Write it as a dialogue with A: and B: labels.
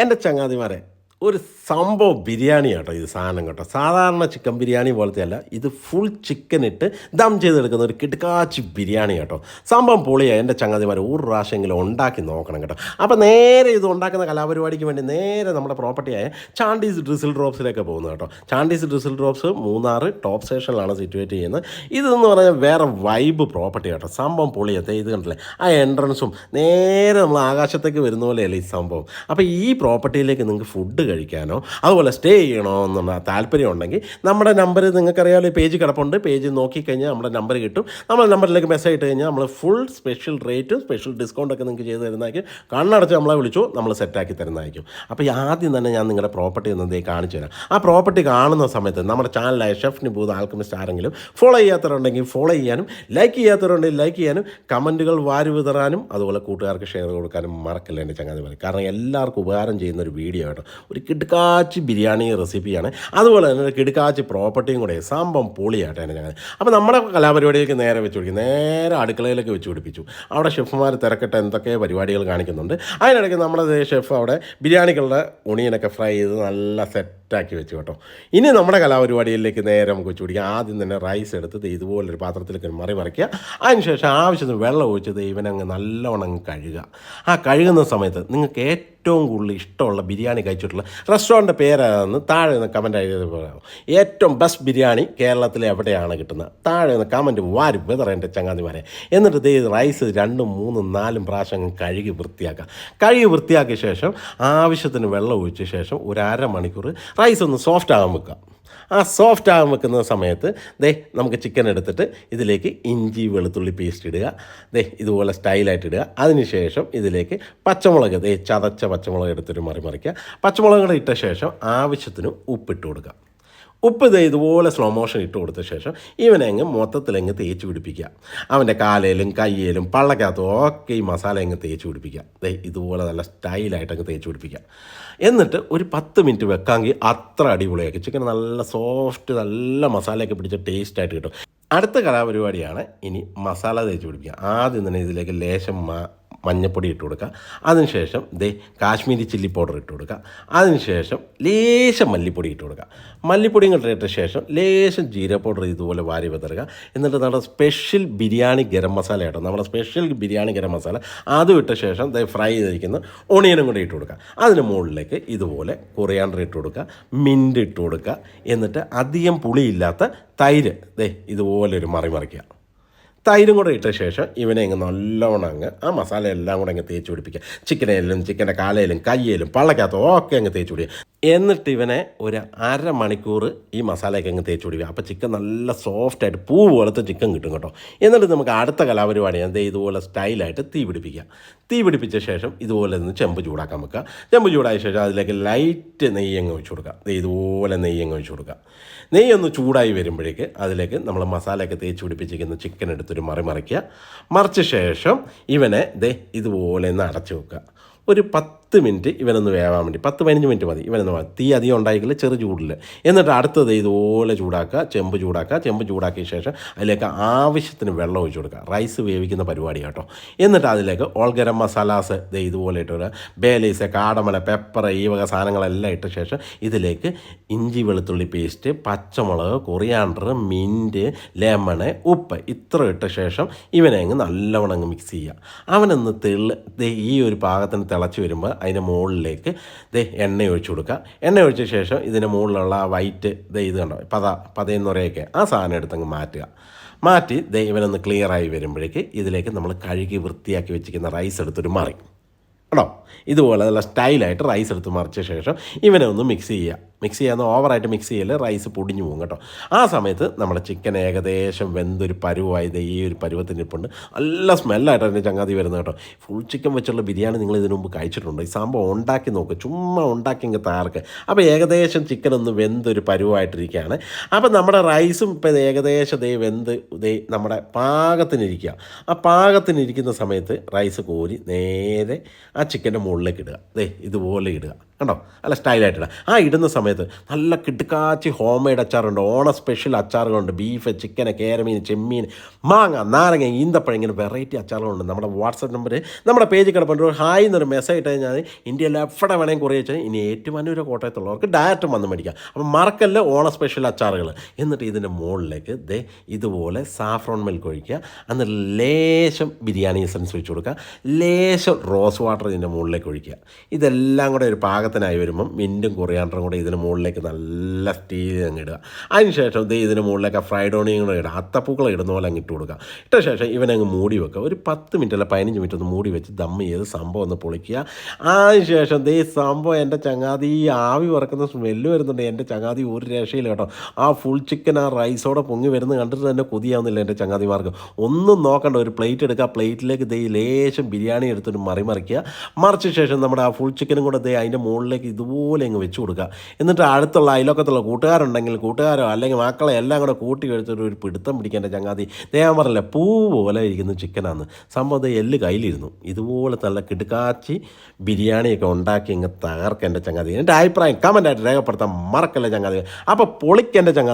A: എന്റെ ചങ്ങാതിമാരെ ഒരു സംഭവം ബിരിയാണി കേട്ടോ ഇത് സാധനം കേട്ടോ. സാധാരണ ചിക്കൻ ബിരിയാണി പോലത്തെ അല്ല ഇത് ഫുൾ ചിക്കൻ ഇട്ട് ദം ചെയ്തെടുക്കുന്ന ഒരു കിടക്കാച്ചി ബിരിയാണി കേട്ടോ. സംഭവം പൊളിയാണ് എന്റെ ചങ്ങാതിമാർ ഒരു പ്രാവശ്യമെങ്കിലും ഉണ്ടാക്കി നോക്കണം കേട്ടോ. അപ്പോൾ നേരെ ഇത് ഉണ്ടാക്കുന്ന കലാപരിപാടിക്ക് വേണ്ടി നേരെ നമ്മുടെ പ്രോപ്പർട്ടിയായ ചാണ്ടീസ് ഡ്രിസിൽ ഡ്രോപ്സിലേക്ക് പോകുന്നത് കേട്ടോ. Chandy's drizzle drops Munnar top സ്റ്റേഷനിലാണ് സിറ്റുവേറ്റ് ചെയ്യുന്നത്. ഇതെന്ന് പറഞ്ഞാൽ വേറെ വൈബ് പ്രോപ്പർട്ടി കേട്ടോ. സംഭവം പൊളിയത്തെ ഇത് കണ്ടില്ലേ? ആ എൻട്രൻസും നേരെ നമ്മൾ ആകാശത്തേക്ക് വരുന്ന പോലെയല്ലേ ഈ സംഭവം. അപ്പോൾ ഈ പ്രോപ്പർട്ടിയിലേക്ക് നിങ്ങൾക്ക് ഫുഡ് കഴിക്കാനോ അതുപോലെ സ്റ്റേ ചെയ്യണോ എന്നുള്ള താല്പര്യം ഉണ്ടെങ്കിൽ നമ്മുടെ നമ്പർ നിങ്ങൾക്കറിയാമല്ലോ പേജ് കിടപ്പുണ്ട്. പേജ് നോക്കിക്കഴിഞ്ഞാൽ നമ്മുടെ നമ്പർ കിട്ടും. നമ്മുടെ നമ്പറിലേക്ക് മെസ്സേജ് ഇട്ട് കഴിഞ്ഞാൽ നമ്മൾ full special rate special discount ഒക്കെ നിങ്ങൾക്ക് ചെയ്ത് തരുന്നതായിരിക്കും. കണ്ണടച്ച് നമ്മളെ വിളിച്ചു നമ്മൾ സെറ്റാക്കി തരുന്നതായിരിക്കും. അപ്പോൾ ഈ ആദ്യം തന്നെ ഞാൻ നിങ്ങളുടെ പ്രോപ്പർട്ടി ഒന്ന് ദേ കാണിച്ചു തരാം. ആ പ്രോപ്പർട്ടി കാണുന്ന സമയത്ത് നമ്മുടെ ചാനലായ ഷെഫ് നിബൂത് ആൽക്കമിസ്റ്റ് ആരെങ്കിലും ഫോളോ ചെയ്യാത്തവരുണ്ടെങ്കിൽ ഫോളോ ചെയ്യാനും ലൈക്ക് ചെയ്യാത്തവരുണ്ടെങ്കിൽ ലൈക്ക് ചെയ്യാനും കമന്റുകൾ വാരി വിതറാനും അതുപോലെ കൂട്ടുകാർക്ക് ഷെയർ കൊടുക്കാനും മറക്കില്ല എന്റെ ചങ്ങാതിമാർ കാരണം എല്ലാവർക്കും ഉപകാരം ചെയ്യുന്ന ഒരു വീഡിയോ ആണ്. ഒരു കിടുക്കാച്ചി ബിരിയാണി റെസിപ്പിയാണ്. അതുപോലെ തന്നെ ഒരു കിടുക്കാച്ചി പ്രോപ്പർട്ടിയും കൂടെ സംഭവം പൊളിയാട്ടെ ഞങ്ങൾ. അപ്പോൾ നമ്മുടെ കലാപരിപാടിയിലേക്ക് നേരെ വെച്ച് പിടിക്കും. നേരെ അടുക്കളയിലേക്ക് വെച്ച് പിടിപ്പിച്ചു. അവിടെ ഷെഫുമാർ തിരക്കിട്ട് എന്തൊക്കെ പരിപാടികൾ കാണിക്കുന്നുണ്ട്. അതിനിടയ്ക്ക് നമ്മുടെ ഷെഫ് അവിടെ ബിരിയാണികളുടെ ഉണിയനൊക്കെ ഫ്രൈ ചെയ്ത് നല്ല സെറ്റാക്കി വെച്ചു കേട്ടോ. ഇനി നമ്മുടെ കലാപരിപാടിയിലേക്ക് നേരെ നമുക്ക് വെച്ച് പിടിക്കാം. ആദ്യം തന്നെ റൈസ് എടുത്ത് ഇതുപോലൊരു പാത്രത്തിലേക്ക് മറി മറിക്കുക. അതിനുശേഷം ആവശ്യത്തിന് വെള്ളം ഒഴിച്ചത് ഇവനങ്ങ് നല്ലവണ്ണം കഴുകുക. ആ കഴുകുന്ന സമയത്ത് നിങ്ങൾക്ക് ഏറ്റവും കൂടുതൽ ഇഷ്ടമുള്ള ബിരിയാണി കഴിച്ചിട്ടുള്ള റെസ്റ്റോറന്റ് പേരാണെന്ന് താഴെ നിന്ന് കമന്റ് എഴുതി പറയാം ഏറ്റവും ബെസ്റ്റ് ബിരിയാണി കേരളത്തിൽ എവിടെയാണ് കിട്ടുന്നത്? താഴെ നിന്ന് കമന്റ് വാരി വെതറ എന്റെ ചങ്ങാതിമാരെ. എന്നിട്ട് ദേ റൈസ് രണ്ടും മൂന്നും നാലും പ്രാവശ്യം കഴുകി വൃത്തിയാക്കുക കഴുകി വൃത്തിയാക്കിയ ശേഷം ആവശ്യത്തിന് വെള്ളം ഒഴിച്ച ശേഷം ഒരു അരമണിക്കൂർ റൈസ് ഒന്ന് സോഫ്റ്റ് ആകാൻ വെക്കുക. ആ സോഫ്റ്റ് ആകാൻ വെക്കുന്ന സമയത്ത് ദേ നമുക്ക് ചിക്കൻ എടുത്തിട്ട് ഇതിലേക്ക് ഇഞ്ചി വെളുത്തുള്ളി പേസ്റ്റ് ഇടുക. ദേ ഇതുപോലെ സ്റ്റൈലായിട്ട് ഇടുക. അതിനുശേഷം ഇതിലേക്ക് പച്ചമുളക് ദേ ചതച്ച പച്ചമുളക് എടുത്തിട്ട് മറി മറിക്കുക പച്ചമുളക് ഇട്ട ശേഷം ആവശ്യത്തിന് ഉപ്പിട്ട് കൊടുക്കുക. ഉപ്പ് ഇത് ഇതുപോലെ സ്ലോ മോഷൻ ഇട്ട് കൊടുത്ത ശേഷം ഇവനെ അങ്ങ് മൊത്തത്തിലങ്ങ് തേച്ച് പിടിപ്പിക്കുക. അവന്റെ കാലയിലും കയ്യിലും പള്ളക്കകത്തും ഒക്കെ ഈ മസാല അങ്ങ് തേച്ച് പിടിപ്പിക്കുക. ദേ ഇതുപോലെ നല്ല സ്റ്റൈലായിട്ട് അങ്ങ് തേച്ച് പിടിപ്പിക്കുക. എന്നിട്ട് ഒരു പത്ത് മിനിറ്റ് വെക്കാമെങ്കിൽ അത്ര അടിപൊളിയാക്കി. ചിക്കൻ നല്ല സോഫ്റ്റ് നല്ല മസാലയൊക്കെ പിടിച്ച ടേസ്റ്റായിട്ട് കിട്ടും. അടുത്ത കലാപരിപാടിയാണ് ഇനി മസാല തേച്ച് പിടിപ്പിക്കുക. ആദ്യം തന്നെ ഇതിലേക്ക് ലേശം മഞ്ഞപ്പൊടി ഇട്ട് കൊടുക്കുക. അതിനുശേഷം ദേ കാശ്മീരി ചില്ലി പൗഡർ ഇട്ട് കൊടുക്കുക. അതിനുശേഷം ലേശം മല്ലിപ്പൊടി ഇട്ട് കൊടുക്കുക. മല്ലിപ്പൊടിയും കൂടെ ശേഷം ലേശം ജീര പൗഡർ ഇതുപോലെ വാരി വിതറുക. എന്നിട്ട് നമ്മുടെ സ്പെഷ്യൽ ബിരിയാണി ഗരം മസാല ഇട്ടോ നമ്മുടെ സ്പെഷ്യൽ ബിരിയാണി ഗരം മസാല. അതും ഇട്ട ശേഷം ദേ ഫ്രൈ ചെയ്തിരിക്കുന്ന ഓണിയനും കൂടെ ഇട്ട് കൊടുക്കുക. അതിന് മുകളിലേക്ക് ഇതുപോലെ കൊറിയാണ്ടർ ഇട്ട് കൊടുക്കുക. മിന്റ് ഇട്ട് കൊടുക്കുക. എന്നിട്ട് അധികം പുളിയില്ലാത്ത തൈര് ദേ ഇതുപോലെ ഒരു മറി മറിക്കുക. തൈരും കൂടെ ഇട്ട ശേഷം ഇവനെ അങ്ങ് നല്ലവണ്ണം അങ്ങ് ആ മസാല എല്ലാം കൂടെ അങ്ങ് തേച്ച് പിടിപ്പിക്കുക. ചിക്കനയിലും ചിക്കന്റെ കാലയിലും കയ്യിലും പള്ളക്കകത്തും ഒക്കെ അങ്ങ് തേച്ച് പിടിക്കുക. എന്നിട്ട് ഇവനെ ഒരു അരമണിക്കൂർ ഈ മസാലയൊക്കെ അങ്ങ് തേച്ച് പിടിക്കുക അപ്പോൾ ചിക്കൻ നല്ല സോഫ്റ്റായിട്ട് പൂ പോലത്തെ ചിക്കൻ കിട്ടും കേട്ടോ. എന്നിട്ട് നമുക്ക് അടുത്ത കലാപരിപാടി എന്താ ഇതുപോലെ സ്റ്റൈലായിട്ട് തീ പിടിപ്പിക്കുക. തീ പിടിപ്പിച്ച ശേഷം ഇതുപോലെ നിന്ന് ചെമ്പ് ചൂടാക്കാൻ വെക്കുക. ചെമ്പ് ചൂടായ ശേഷം അതിലേക്ക് ലൈറ്റ് നെയ്യ് അങ്ങ് ഒഴിച്ചു കൊടുക്കുക. ഇതുപോലെ നെയ്യ് അങ്ങ് ഒഴിച്ചു കൊടുക്കുക. നെയ്യ് ഒന്ന് ചൂടായി വരുമ്പോഴേക്ക് അതിലേക്ക് നമ്മൾ മസാലയൊക്കെ തേച്ച് പിടിപ്പിച്ചിരിക്കുന്ന ചിക്കൻ എടുത്തൊരു മറി മറിക്കുക. മറിച്ച ശേഷം ഇവനെ ദേ ഇതുപോലെ ഒന്ന് അടച്ചു വെക്കുക. ഒരു പത്ത് മിനിറ്റ് ഇവനൊന്ന് വേവാൻ വേണ്ടി പത്ത് പതിനഞ്ച് മിനിറ്റ് മതി ഇവനൊന്ന് വേവാൻ. തീ അധികം ഉണ്ടായിക്കില്ല ചെറു ചൂടിൽ എന്നിട്ട് അടുത്തത് ഇതുപോലെ ചൂടാക്കുക ചെമ്പ് ചൂടാക്കുക ചെമ്പ് ചൂടാക്കിയ ശേഷം അതിലേക്ക് ആവശ്യത്തിന് വെള്ളം ഒഴിച്ചു കൊടുക്കുക. റൈസ് വേവിക്കുന്ന പരിപാടി കേട്ടോ. എന്നിട്ട് അതിലേക്ക് ഓൾ ഗരം മസാലാസ് ദേ ഇതുപോലെ ഇട്ടൊരു ബേലീസ് കാടമല പെപ്പർ ഈ വക സാധനങ്ങളെല്ലാം ഇട്ട ശേഷം ഇതിലേക്ക് ഇഞ്ചി വെളുത്തുള്ളി പേസ്റ്റ് പച്ചമുളക് കൊറിയാണ്ടർ മിന്റ് ലെമണ് ഉപ്പ് ഇത്ര ഇട്ട ശേഷം ഇവനെ അങ്ങ് നല്ലവണ്ണം അങ്ങ് മിക്സ് ചെയ്യുക. അവനൊന്ന് തെളി ഈ ഒരു പാകത്തിന് തിളച്ച് വരുമ്പോൾ അതിന്റെ മുകളിലേക്ക് ഇത് എണ്ണ ഒഴിച്ചു കൊടുക്കുക. എണ്ണ ഒഴിച്ച ശേഷം ഇതിന്റെ മുകളിലുള്ള വൈറ്റ് ദേ ഇത് കണ്ടോ? പത പതയെന്ന് പറയൊക്കെ ആ സാധനം എടുത്തങ്ങ് മാറ്റുക. മാറ്റി ദേ ഇവനൊന്ന് ക്ലിയറായി വരുമ്പോഴേക്ക് ഇതിലേക്ക് നമ്മൾ കഴുകി വൃത്തിയാക്കി വെച്ചിരിക്കുന്ന റൈസ് എടുത്തൊരു മറി കേട്ടോ ഇതുപോലെ നല്ല സ്റ്റൈലായിട്ട് റൈസ് എടുത്ത് മറിച്ച ശേഷം ഇവനെ ഒന്ന് മിക്സ് ചെയ്യുക. മിക്സ് ചെയ്യാന്ന് ഓവറായിട്ട് മിക്സ് ചെയ്യൽ റൈസ് പൊടിഞ്ഞു പോകും കേട്ടോ. ആ സമയത്ത് നമ്മുടെ ചിക്കൻ ഏകദേശം വെന്തൊരു പരുവായത് ഈ ഒരു പരുവത്തിന്റെ ഇപ്പുണ്ട്. നല്ല സ്മെല്ലായിട്ട് അതിന്റെ ചങ്ങാതി വരുന്നത് കേട്ടോ. ഫുൾ ചിക്കൻ വെച്ചുള്ള ബിരിയാണി നിങ്ങൾ ഇതിനു മുമ്പ് കഴിച്ചിട്ടുണ്ട്. ഈ സംഭവം ഉണ്ടാക്കി നോക്ക്. ചുമ്മാ ഉണ്ടാക്കി ഇങ്ങ് തയ്യാർക്ക് അപ്പോൾ ഏകദേശം ചിക്കൻ ഒന്ന് വെന്തൊരു പരുവായിട്ടിരിക്കുകയാണ്. അപ്പോൾ നമ്മുടെ റൈസും ഇപ്പം ഏകദേശം ദേ വെന്ത് ദേ നമ്മുടെ പാകത്തിനിരിക്കുക. ആ പാകത്തിനിരിക്കുന്ന സമയത്ത് റൈസ് കോരി നേരെ ആ ചിക്കന്റെ മുകളിലേക്ക് ഇടുക. ദേ ഇതുപോലെ ഇടുക. കണ്ടോ? നല്ല സ്റ്റൈലായിട്ടിട ആ ഇടുന്ന സമയത്ത് നല്ല കിടുക്കാച്ചി ഹോം മെയ്ഡ് അച്ചാറുണ്ട്. ഓണ സ്പെഷ്യൽ അച്ചാറുകളുണ്ട്. ബീഫ് ചിക്കൻ കേരമീൻ ചെമ്മീൻ മാങ്ങ നാരങ്ങ ഈന്തപ്പഴം ഇങ്ങനെ വെറൈറ്റി അച്ചാറുകളുണ്ട്. നമ്മുടെ വാട്സപ്പ് നമ്പർ നമ്മുടെ പേജ് കിടപ്പുണ്ട്. ഹായ് എന്നൊരു മെസ്സേജ് ഇട്ട് കഴിഞ്ഞാൽ ഇന്ത്യയിൽ എവിടെ വേണമെങ്കിൽ കുറേ വെച്ചാൽ ഇനി ഏറ്റുമാനൂരോ കോട്ടയത്തുള്ളവർക്ക് ഡയറക്റ്റ് വന്ന് മേടിക്കാം. അപ്പം മറക്കല്ല ഓണ സ്പെഷ്യൽ അച്ചാറുകൾ എന്നിട്ട് ഇതിന്റെ മുകളിലേക്ക് ദേ ഇതുപോലെ സാഫ്രോൺ മിൽക്ക് ഒഴിക്കുക. എന്നിട്ട് ലേശം ബിരിയാണി എസൻസ് വെച്ച് കൊടുക്കുക. ലേശം റോസ് വാട്ടർ ഇതിന്റെ മുകളിലേക്ക് ഒഴിക്കുക. ഇതെല്ലാം കൂടെ ഒരു പാകത്തിനായി വരുമ്പം മിന്റും കൊറിയാണ്ടറും കൂടെ ഇതിന് മുകളിലേക്ക് നല്ല സ്റ്റീൽ അങ്ങ് ഇടുക. അതിനുശേഷം ഇത് ഇതിന് മുകളിലേക്ക് ഫ്രൈഡ് ഓണിയും കൂടെ ഇടുക. അത്തപ്പൂക്കൾ ഇടുന്ന പോലെ അങ്ങ് ഇട്ട് കൊടുക്കുക. ഇട്ട ശേഷം ഇവനങ്ങ് മൂടി വെക്കുക. ഒരു പത്ത് മിനിറ്റ് അല്ല പതിനഞ്ച് മിനിറ്റ് ഒന്ന് മൂടി വെച്ച് ദമ്മ് ചെയ്ത് സംഭവം ഒന്ന് പൊളിക്കുക. അതിനുശേഷം ദേ സംഭവം എന്റെ ചങ്ങാതി ഈ ആവി വറക്കുന്ന സ്മെല്ല് വരുന്നുണ്ട്. എന്റെ ചങ്ങാതി ഒരു രക്ഷയില്ല കേട്ടോ. ആ ഫുൾ ചിക്കൻ ആ റൈസോടെ പൊങ്ങി വരുന്നത് കണ്ടിട്ട് തന്നെ കൊതിയാവുന്നില്ല എന്റെ ചങ്ങാതിമാർക്ക്. ഒന്നും നോക്കണ്ട. ഒരു പ്ലേറ്റ് എടുക്കുക. പ്ലേറ്റിലേക്ക് ദേ ലേശം ബിരിയാണി എടുത്തിട്ട് മറിമറിക്കുക. മറിച്ച ശേഷം നമ്മുടെ ആ ഫുൾ ചിക്കനും കൂടെ ദേ അതിന്റെ മുകളിലേക്ക് ഇതുപോലെ അങ്ങ് വെച്ച് കൊടുക്കുക. എന്നിട്ട് അടുത്തുള്ള അയലോക്കത്തുള്ള കൂട്ടുകാരുണ്ടെങ്കിൽ കൂട്ടുകാരോ അല്ലെങ്കിൽ മക്കളെ എല്ലാം കൂടെ കൂട്ടി കഴിച്ചിട്ട് ഒരു പിടുത്തം പിടിക്കേണ്ട ചങ്ങാതി. ഞാൻ പറഞ്ഞില്ല പൂ പോലെ ഇരിക്കുന്ന ചിക്കനാണ് സംഭവം എല്ല് കയ്യിലിരുന്നു. ഇതുപോലെ നല്ല കിടുക്കാച്ചി ബിരിയാണിയൊക്കെ ഉണ്ടാക്കി ഇങ്ങ് തകർക്കേണ്ട ചങ്ങാതി. എന്റെ അഭിപ്രായം കമന്റായിട്ട് രേഖപ്പെടുത്താൻ മറക്കല്ല ചങ്ങാതി. അപ്പോൾ പൊളിക്കേണ്ട ചങ്ങാതി.